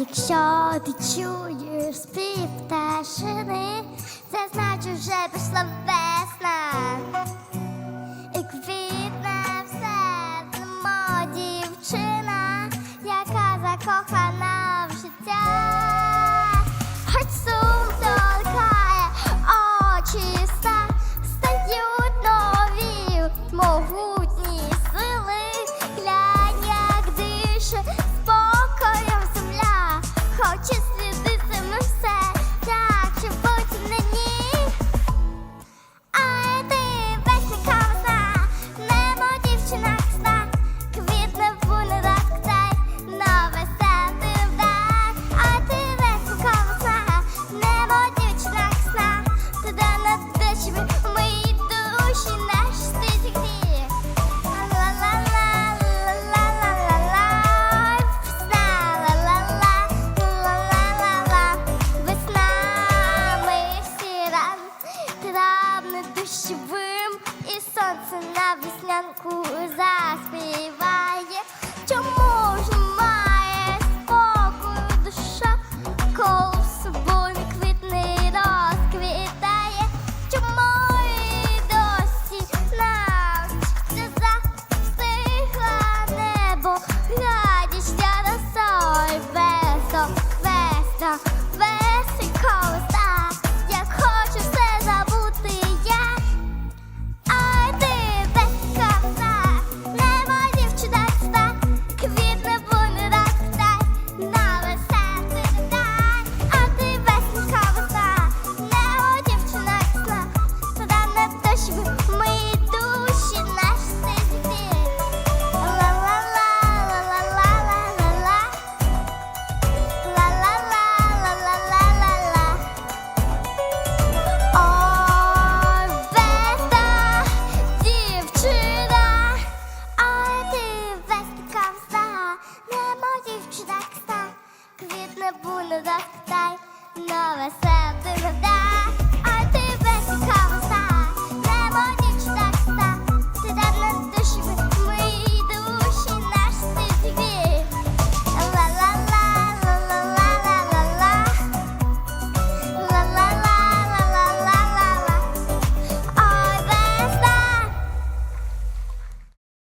Якщо ти чуєш спів пташини, це значить вже пішла весна і квітне все, серце, дівчина, яка закохана. Травне душевим и солнце на веснянку за. дівчина, квітне бунда, тай, нове себе дай.